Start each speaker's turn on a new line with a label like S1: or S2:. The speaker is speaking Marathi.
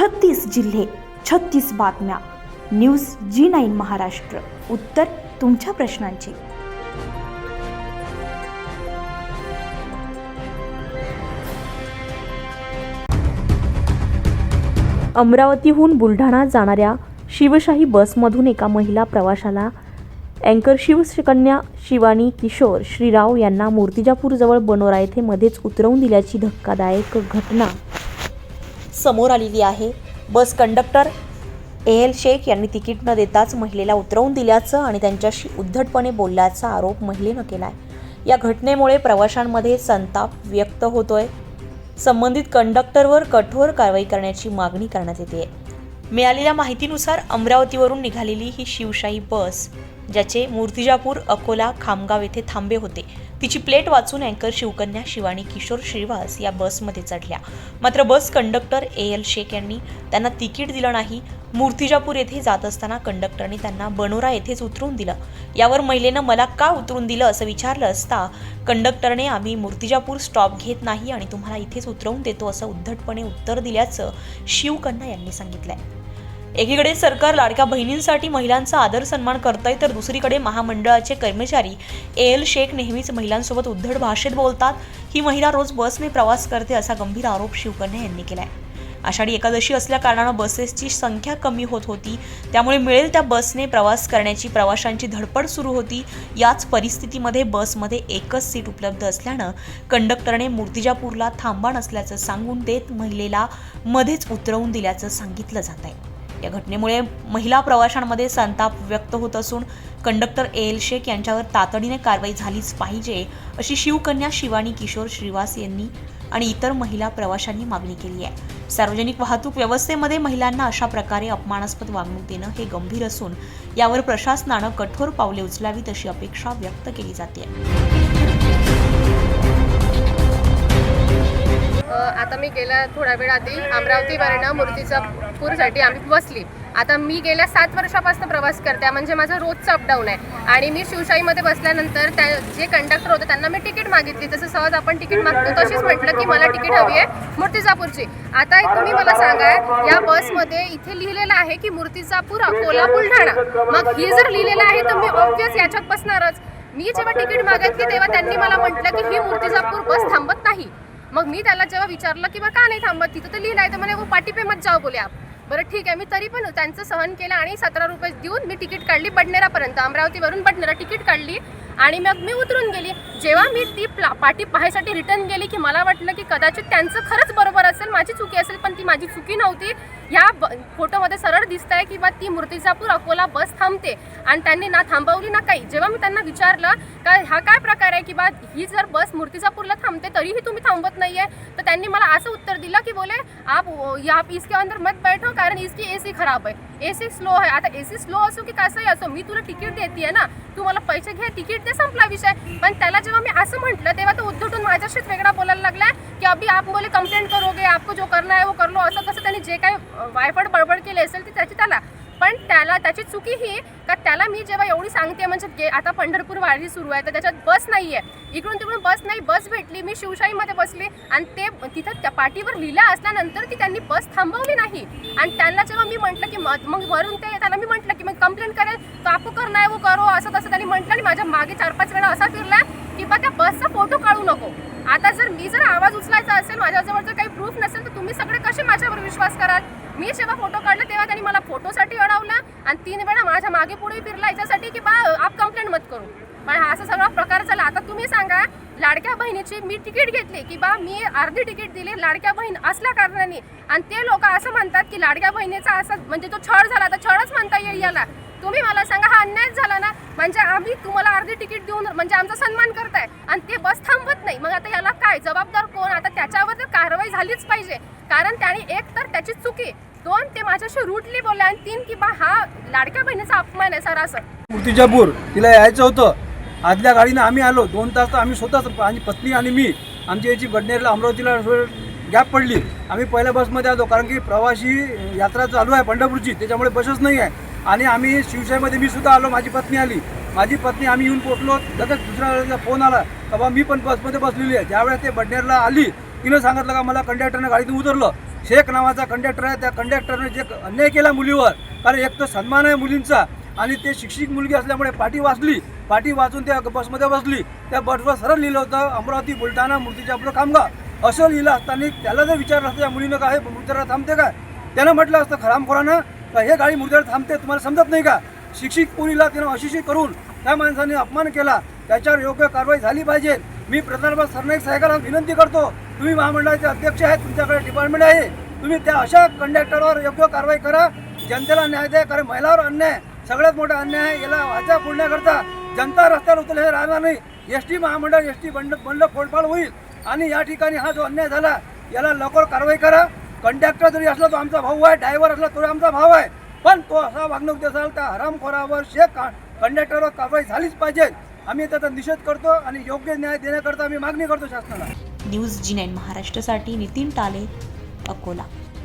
S1: छत्तीस जिल्हे छत्तीस बातम्या. न्यूज जी नाईन महाराष्ट्र. उत्तर तुमच्या प्रश्नांची. अमरावतीहून बुलढाणा जाणाऱ्या शिवशाही बसमधून एका महिला प्रवाशाला अँकर शिवकन्या शिवानी किशोर श्रीराव यांना मूर्तिजापूरजवळ बनोरा येथे मध्येच उतरवून दिल्याची धक्कादायक घटना. समोर आलेली आहे. Bus conductor A L Shaikh यांनी तिकीट न देताच महिलेला उतरवून दिल्याचं आणि त्यांच्याशी उद्धटपणे बोलल्याचा आरोप महिलेनं केला आहे या घटनेमुळे प्रवाशांमध्ये संताप व्यक्त होतोय. संबंधित कंडक्टरवर कठोर कारवाई करण्याची मागणी करण्यात येते मिळालेल्या माहितीनुसार अमरावतीवरून निघालेली ही शिवशाही बस ज्याचे मूर्तिजापूर अकोला खामगाव येथे थांबे होते. तिची प्लेट वाचून अँकर शिवकन्या शिवानी किशोर श्रीवास या बसमध्ये चढल्या. मात्र bus conductor A L Shaikh यांनी त्यांना तिकीट दिलं नाही. मूर्तिजापूर येथे जात असताना कंडक्टरने त्यांना बनोरा येथेच उतरून दिलं. यावर महिलेनं मला का उतरून दिलं असं विचारलं असता कंडक्टरने आम्ही मूर्तिजापूर स्टॉप घेत नाही आणि तुम्हाला इथेच उतरवून देतो असं उद्धटपणे उत्तर दिल्याचं शिवकन्या यांनी सांगितलंय. एकीकडे सरकार लाडक्या बहिणींसाठी महिलांचा आदर सन्मान करतंय तर दुसरीकडे महामंडळाचे कर्मचारी ए एल शेख नेहमीच महिलांसोबत उद्धट भाषेत बोलतात. ही महिला रोज बसने प्रवास करते असा गंभीर आरोप शिवकन्या यांनी केलाय. आषाढी एकादशी असल्या कारणानं बसेसची संख्या कमी होत होती. त्यामुळे मिळेल त्या बसने प्रवास करण्याची प्रवाशांची धडपड सुरू होती. याच परिस्थितीमध्ये बसमध्ये एकच सीट उपलब्ध असल्यानं कंडक्टरने मूर्तिजापूरला थांबा नसल्याचं सांगून देत महिलेला मध्येच उतरवून दिल्याचं सांगितलं जात आहे या घटनेमुळे महिला प्रवाशांमध्ये संताप व्यक्त होत असून कंडक्टर ए एल शेख यांच्यावर तातडीने कारवाई झालीच पाहिजे अशी शिवकन्या शिवानी किशोर श्रीवास यांनी आणि इतर महिला प्रवाशांनी मागणी केली आहे. सार्वजनिक वाहतूक व्यवस्थेमध्ये महिलांना अशा प्रकारे अपमानास्पद वागणूक देणं हे गंभीर असून यावर प्रशासनानं कठोर पावले उचलावीत अशी अपेक्षा व्यक्त केली जाते.
S2: आता मी गेल्या थोड्या वेळ आधी अमरावतीवरनं मूर्तीचा पूरसाठी आम्ही बसली. आता मी गेल्या सात वर्षापासून प्रवास करते म्हणजे माझं रोजचं अपडाऊन आहे. आणि मी शिवशाहीमध्ये बसल्यानंतर त्या जे कंडक्टर होते त्यांना मी तिकीट मागितली. जसं सहज आपण तिकीट मागतो तशीच म्हटलं की मला तिकीट हवी आहे मूर्तिजापूरची. आता तुम्ही मला सांगा या बसमध्ये इथे लिहिलेलं आहे की मूर्तिजापूर अकोला बुलढाणा मग हे जर लिहिलेलं आहे तर मी ऑब्वियस याच्यात बसणारच. मी जेव्हा तिकीट मागितली तेव्हा त्यांनी मला म्हटलं की ही मूर्तिजापूर बस थांबत नाही. मग मी त्याला जेव्हा विचारलं की बा का नाही थांबत तिथं तर लिहिलं आहे तर म्हणे पाटी पे मत जाओ बोले आप बरं ठीक आहे मी तरी पण त्यांचं सहन केलं आणि सतरा रुपये देऊन मी तिकीट काढली बडनेरापर्यंत. अमरावतीवरून बडनेरा तिकीट काढली आणि मग मी उतरून गेली. जेव्हा मी ती प्ला- पाटी पाहायसाठी रिटर्न गेली की मला वाटलं की कदाचित त्यांचं खरंच बरोबर असेल माझी चुकी असेल पण ती माझी चुकी नव्हती. ह्या ब फोटोमध्ये सरळ दिसत आहे की बा ती मूर्तिजापूर अकोला बस थांबते. आणि त्यांनी ना थांबवली ना काही. जेव्हा मी त्यांना विचारलं का हा काय प्रकार आहे की बा ही जर बस मूर्तिजापूरला थांबते तरीही तुम्ही थांबत नाही आहे तर त्यांनी मला असं उत्तर दिलं की बोले आप या आप इसके अंदर मत बैठो कारण इसकी सी खराब आहे. ए सी स्लो आहे. आता ए सी स्लो असो की कसंही असो मी तुला तिकीट देते ना. तू मला पैसे घे तिकीट दे संपला विषय. पण त्याला जेव्हा मी असं म्हटलं तेव्हा तो उद्धटून माझ्याशीच वेगळा बोलायला लागलाय. की अभी आप बोले कंप्लेंट करोगे आपको जो करना आहे वो कर लो। असं कसं त्यांनी जे काही वायफड बडबड केली असेल ती त्याची त्याला. पण त्याला त्याची चुकी ही का त्याला मी जेव्हा एवढी सांगते म्हणजे गे आता पंढरपूर वारी सुरू आहे तर त्याच्यात बस नाही आहे इकडून तिकडून बस नाही बस भेटली. मी शिवशाहीमध्ये बसली आणि ते तिथं त्या पाठीवर लिहिलं असल्यानंतर ती त्यांनी बस थांबवली नाही. आणि त्यांना जेव्हा मी म्हटलं की मग मग वरून ते त्याला मी म्हटलं की मग कंप्लेंट करेल तो आपू करना वो करो. असं तसं त्यांनी म्हटलं आणि माझ्या मागे चार पाच वेळा असा फिरला की बा त्या बसचा फोटो काढू नको. आता जर मी जर आवाज उचलायचा असेल माझ्याजवळ जर काही प्रूफ नसेल तर तुम्ही सगळे कसे माझ्यावर विश्वास कराल? मी जेव्हा फोटो काढला तेव्हा त्यांनी मला फोटोसाठी अडवलं आणि तीन वेळा माझ्या मागे पुढे फिरला याच्यासाठी की बा आप कंप्लेंट मत करू. पण हा असा सगळा प्रकार झाला. आता तुम्ही सांगा लाडक्या बहिणीची मी तिकीट घेतली की बा मी अर्धी तिकीट दिली लाडक्या बहीण असल्या कारणाने. आणि ते लोक असं म्हणतात की लाडक्या बहिणीचा असं म्हणजे तो छळ झाला तर छळच म्हणता येईल याला. तुम्ही मला सांगा हा अन्यायच झाला ना? म्हणजे आम्ही तुम्हाला अर्धी तिकीट देऊन म्हणजे आमचा सन्मान करताय. आणि ते बस थांबत नाही. मग आता याला काय? जबाबदार कोण? आता त्याच्यावर तर कारवाई झालीच पाहिजे. कारण त्याने एक तर त्याची चुकी दोन ते माझ्याशी रूटली बोलले आणि तीन की बा हा लाडक्या बहिणीचा अपमान आहे सर असं.
S3: मूर्तिजापूर तिला यायचं होतं. आदल्या गाडीनं आम्ही आलो. दोन तास तर आम्ही स्वतःच आणि पत्नी आणि मी आमची याची बडनेरला अमरावतीला गॅप पडली. आम्ही पहिल्या बसमध्ये आलो. कारण की प्रवासी यात्रा चालू आहे पंढरपूरची. त्याच्यामुळे बसच नाही आहे. आणि आम्ही शिवशाहीमध्ये मी सुद्धा आलो माझी पत्नी आली. माझी पत्नी आम्ही येऊन पोचलो लगेच दुसऱ्या फोन आला तेव्हा मी पण बसमध्ये बसलेली आहे. ज्यावेळेस ते बडनेरला आली तिनं सांगितलं का मला कंडक्टरनं गाडीतून उतरलं. शेख नावाचा कंडक्टर आहे त्या कंडक्टरने जे अन्याय केला मुलीवर कारण एक तर सन्मान आहे मुलींचा आणि ते शिक्षित मुलगी असल्यामुळे पाठी वाचली पाठी वाचून त्या बसमध्ये बसली. त्या बसवर सरळ लिहिलं होतं अमरावती बुलढाणा मूर्तीजापूर कामगार असं लिहिलं असताना त्याला जर विचारलं असतं त्या मुलीनं काय मृत्यूला थांबते काय? त्यानं म्हटलं असतं खरामखोरानं का हे गाडी मुर्द्यावर थांबते तुम्हाला समजत नाही का? शिक्षित मुलीला त्यांना अशिक्षित करून त्या माणसाने अपमान केला. त्याच्यावर योग्य कारवाई झाली पाहिजे. मी प्रधानमंत्री सरनाईक साहेबांना विनंती करतो तुम्ही महामंडळाचे अध्यक्ष आहेत तुमच्याकडे डिपार्टमेंट आहे. तुम्ही त्या अशा कंडक्टरवर योग्य कारवाई करा. जनतेला न्याय द्या कारण महिलावर अन्याय सगळ्यात मोठा अन्याय आहे. याला वाचा फोडण्याकरता जनता रस्त्यावर उतरले हे राहणार नाही. एस टी महामंडळ एस टी बंड बंड फोडफाड होईल. आणि या ठिकाणी हा जो अन्याय झाला याला लवकर कारवाई करा. कंडक्टर जरी असला तो आमचा भाऊ आहे ड्रायव्हर असला तो आमचा भाऊ आहे. पण तो असा वागणूक देत असाल तर हरामखोरावर शेख कंडक्टरवर कारवाई झालीच पाहिजे. आम्ही त्याचा निषेध करतो आणि योग्य न्याय देण्याकरता आम्ही मागणी करतो शासनाला.
S1: न्यूज जी नाईन महाराष्ट्रासाठी नितीन टाले अकोला.